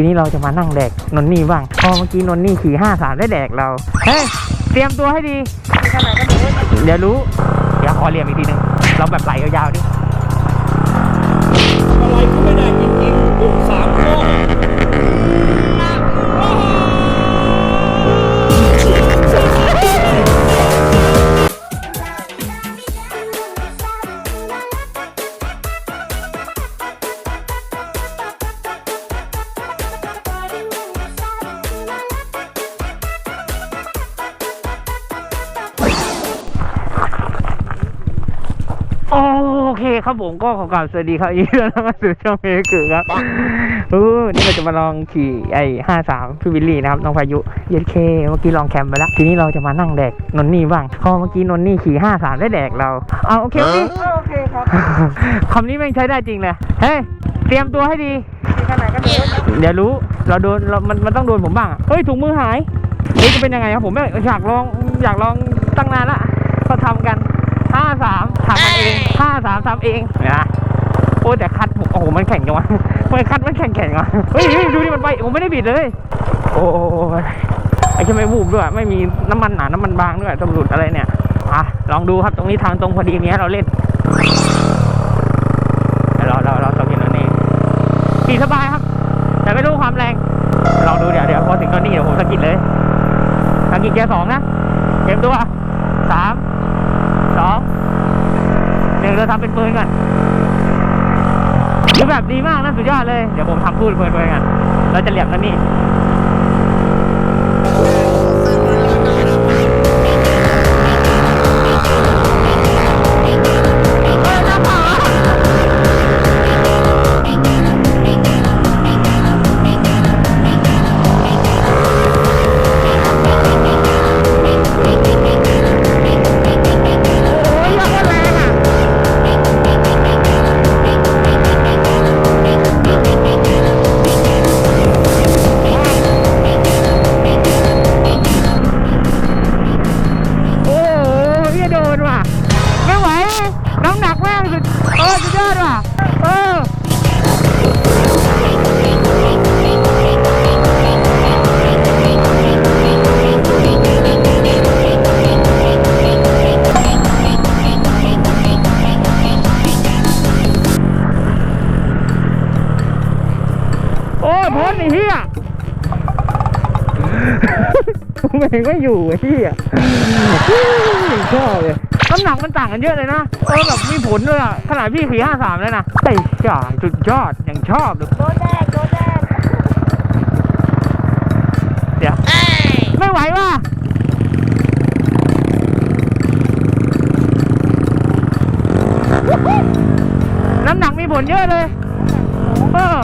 ทีนี้เราจะมานั่งแดกนนนี่บ้างพอเมื่อกี้นนนี่ขี่ห้าสามได้แดกเรา เฮ้ย เตรียมตัวให้ดี เดี๋ยวรู้ เดี๋ยวขอเรียมอีกทีหนึงเราแบบไหลยาวๆดิอะไรก็ไม่ได้จริงๆถูกสา เคครับผมก็ขอกราบสวัสดีครับยินดีต้อนรับสู่ช่องเมย์กือครับเออนี่เราจะมาลองขี่ไอ้ห้าสามพี่วิลลี่นะครับน้องพายุเย็นเคเมื่อกี้ลองแคมไปแล้วทีนี้เราจะมานั่งแดกนนนี่บ้างพอเมื่อกี้นนนี่ขี่ห้าสามได้แดกเราเอาโอเคโอเคโอเคครับคำนี้แม่งใช้ได้จริงเลยเฮ้ยเตรียมตัวให้ดีขนาดก็รู้เดี๋ยวรู้เราโดนเรามันมันต้องโดนผมบ้างอะเฮ้ยถุงมือหายเฮ้ยจะเป็นยังไงครับผมไม่อยากลองอยากลองตั้งนานละก็ทำกัน ห้าสามทำกันเองห้าสามทำเองนะโอ้ยแต่คัดผมโอ้โหมันแข็งจังวะมันคัดมันแข็งแข็งวะเฮ้ยเฮ้ยดูดิมันไปผมไม่ได้บิดเลย โอ้โอ้โอ้ไอ้แค่ไม่วูบด้วย ไม่มีน้ำมันหนา น้ำมันบางด้วยตำรวจอะไรเนี่ยอะลองดูครับตรงนี้ทางตรงพอดีเนี้ยเราเล่นเราเราเราสกินตัวนี้ขี่สบายครับ แต่ไม่รู้ความแรงลองดูเดี๋ยวเดี๋ยวพอถึงตอนนี้เดี๋ยวผมสกิดเลยสกิดแกร์สองนะเตรียมตัว เดี๋ยวเราทำเป็นปืนก่อนคือแบบดีมากนะสุดยอดเลย เดี๋ยวผมทำพูดเพลินๆกันเราจะเหลี่ยมกันนี่ แม่งไม่อยู่ไอ้เหี้ยชอบเลยน้ำหนักมันต่างกันเยอะเลยนะเออแบบมีผลด้วยอะขนาดพี่ขี่ห้าสามเลยนะไอ้จ่าสุดยอดอย่างชอบเลยโดนแดกโดนแดกเดี๋ยวไม่ไหวว่ะน้ำหนักมีผลเยอะเลย เออ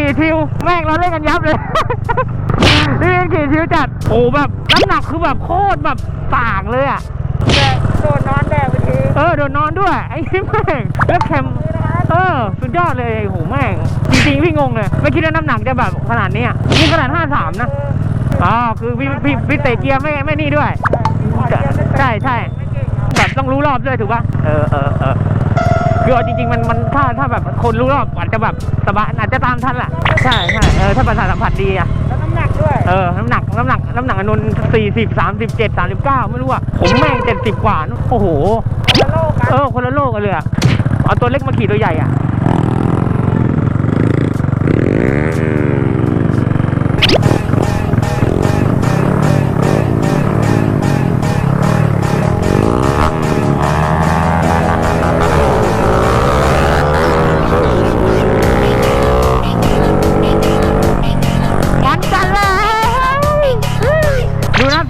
ขี่ทิวแม่งเราเล่นกันยับเลยพี่บินขี่ทิวจัดโอ้แบบน้ำหนักคือแบบโคตรแบบต่างเลยอะๆแดกโดนนอนแดกไปทีเออโดนนอนด้วยไอ้แม่งแล้วแคมเออสุดยอดเลยไอ้โหแม่งจริงๆพี่งงเลยไม่คิดว่าน้ำหนักจะแบบขนาดนี้อะนี่ขนาด53นะอ๋อคือพี่พี่พี่เตะเกียร์ไม่ไม่นี่ด้วย ใช่ใช่ไม่เก่งครับแบบต้องรู้รอบด้วยถูกป่ะเออเออเออ คือเอาจริงๆมันมันถ้าถ้าแบบคนรู้รอบอาจจะแบบสบายอาจจะตามทันแหละใช่ใช่เออถ้าประสาทสัมผัสดีอะแล้วน้ำหนักด้วย เออน้ำหนักน้ำหนักน้ำหนักอนนสี่สิบสามสิบเจ็ดสามสิบเก้าไม่รู้อะผมแม่งเจ็ดสิบกว่านู่นโอ้โหคนละโลกกันเออคนละโลกกันเลยอะเอาตัวเล็กมาขี่ตัวใหญ่อะ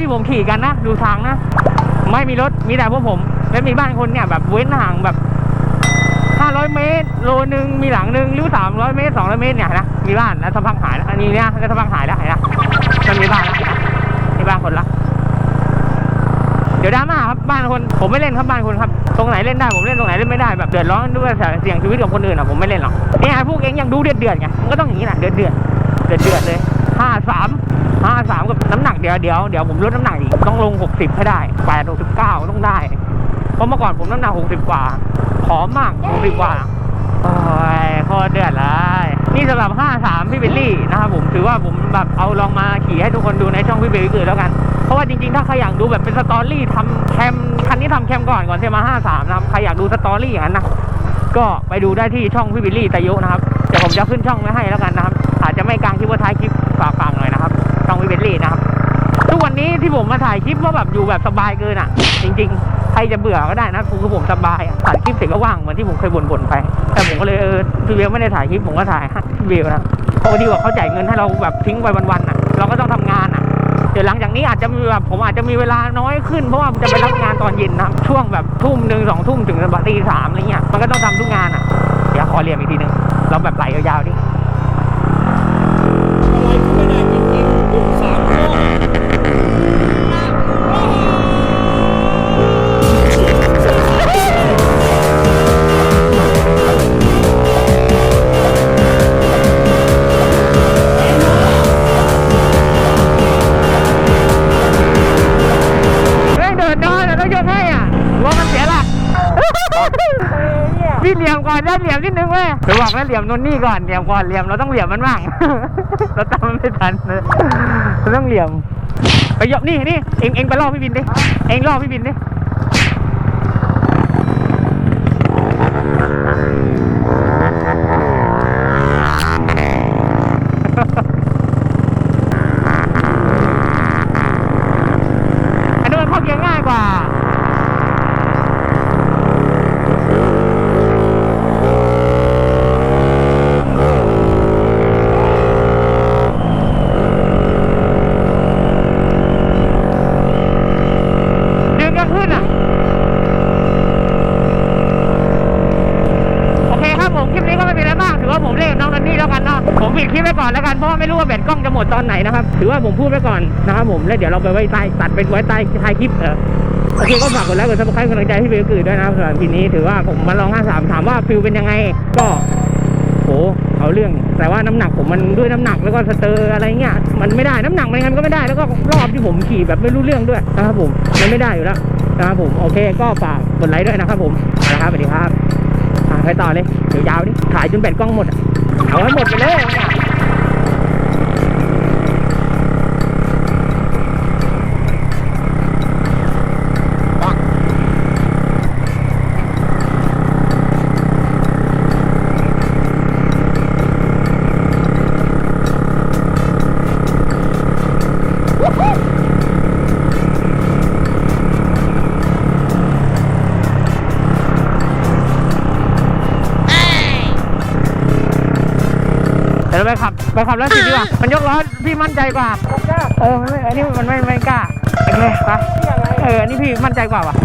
ที่ผมขี่กันนะดูทางนะ ไม่มีรถมีแต่พวกผม และมีบ้านคนเนี่ยแบบเว้นห่างแบบ500 เมตร โลนึงมีหลังนึงหรือ 300 เมตร 200 เมตรเนี่ยนะมีบ้านแล้วสักพักหายแล้วอันนี้เนี่ยแล้วสักพักหายแล้วเห็นนะมันมีบ้านแล้วมีบ้านคนละ เดี๋ยวดราม่าครับบ้านคนผมไม่เล่นครับบ้านคนครับตรงไหนเล่นได้ผมเล่นตรงไหนเล่นไม่ได้แบบเดือดร้อนด้วยเสี่ยงชีวิตกับคนอื่นอะผมไม่เล่นหรอกเนี่ยพวกเองยังดูเดือดเดือดไงมันก็ต้องอย่างนี้แหละเดือดเดือดเดือดเดือดเลยห้าสาม ห้าสามกับน้ำหนักเดี๋ยวเดี๋ยวเดี๋ยวผมลดน้ำหนักอีกต้องลงหกสิบให้ได้แปดหกสิบเก้าต้องได้ เพราะเมื่อก่อนผมน้ำหนักหกสิบกว่าผอมมากหกสิบกว่าโอ้ยโคตรเดือดเลยนี่สำหรับ53พี่เบลลี่นะครับผมถือว่าผมแบบเอาลองมาขี่ให้ทุกคนดูในช่องพี่เบลลี่คือแล้วกัน เพราะว่าจริงๆ ถ้าใครอยากดูแบบเป็นสตอรี่ทำแคมคันนี้ทำแคมก่อนก่อนที่มา53นะครับใครอยากดูสตอรี่อย่างนั้นนะก็ไปดูได้ที่ช่องพี่เบลลี่ตะยุนะครับเดี๋ยวผมจะขึ้นช่องไว้ให้แล้วกันนะครับ อาจจะไม่กลางคลิปว่าท้ายคลิป นี้ที่ผมมาถ่ายคลิปว่าแบบอยู่แบบสบายเกินอะ จริง ๆ ใครจะเบื่อก็ได้นะคือผมสบายอะถ่ายคลิปเสร็จก็ว่างเหมือนที่ผมเคยบ่นๆไป แต่ผมก็เลยเออพี่เบลไม่ได้ถ่ายคลิปผมก็ถ่ายพี่เบลนะเพราะว่าดีกว่าเขาจ่ายเงินให้เราแบบทิ้งไปวันๆอะ เราก็ต้องทำงานอะเดี๋ยวหลังจากนี้อาจจะมีแบบผมอาจจะมีเวลาน้อยขึ้นเพราะว่าจะไปรับงานตอนเย็นนะช่วงแบบทุ่มหนึ่งสองทุ่มถึงตีสามอะไรเงี้ยมันก็ต้องทำทุกงานอะ เดี๋ยวขอเรียนอีกทีหนึงเราแบบไหลยาวๆดิ พี่เหลี่ยมก่อนได้เหลี่ยมนิดนึงเว้ยเดี๋ยวบอกแล้วเหลี่ยมนนนี่ก่อนเหลี่ยมก่อนเหลี่ยมเราต้องเหลี่ยมมันบ้าง เราตามมันไม่ทันเราต้องเหลี่ยม ไปยกนี่นี่เองเองไปล่อพี่บินดิเองล่อพี่บินดิ ผมปิดคลิปไว้ก่อนแล้วกันเพราะว่าไม่รู้ว่าแบตกล้องจะหมดตอนไหนนะครับ ถือว่าผมพูดไว้ก่อนนะครับผมแล้วเดี๋ยวเราไปไว้ใต้ตัดไปไว้ใต้ท้ายคลิปเออโอเคก็ฝากกดไลค์กดซับสไครต์กำลังใจให้เบลกือด้วยนะครับสำหรับทีนี้ถือว่าผมมาลอง 53 ถามว่าฟิลเป็นยังไง ก็โหเอาเรื่องแต่ว่าน้ำหนักผมมันด้วยน้ำหนักแล้วก็สเตอร์อะไรเงี้ยมันไม่ได้น้ำหนักมันยังไงมันก็ไม่ได้แล้วก็รอบที่ผมขี่แบบไม่รู้เรื่องด้วยนะครับผมมันไม่ได้อยู่แล้วนะครับผมโอเคก็ฝากกดไลค์ด้วยนะครับผมเอาละครับสวัสดีครับอะไปต่อเลยเดี๋ยวยาวดิถ่ายจนแบตกล้องหมดอะ เอาให้หมดไปเลย ไปขับไปขับแล้วสิดีกว่า มันยกล้อพี่มั่นใจกว่าผมก็เออมันไม่อันนี้มันไม่ไม่กล้า โอเคไปเที่ยอะไรเอออันนี้พี่มั่นใจกว่าว่ะ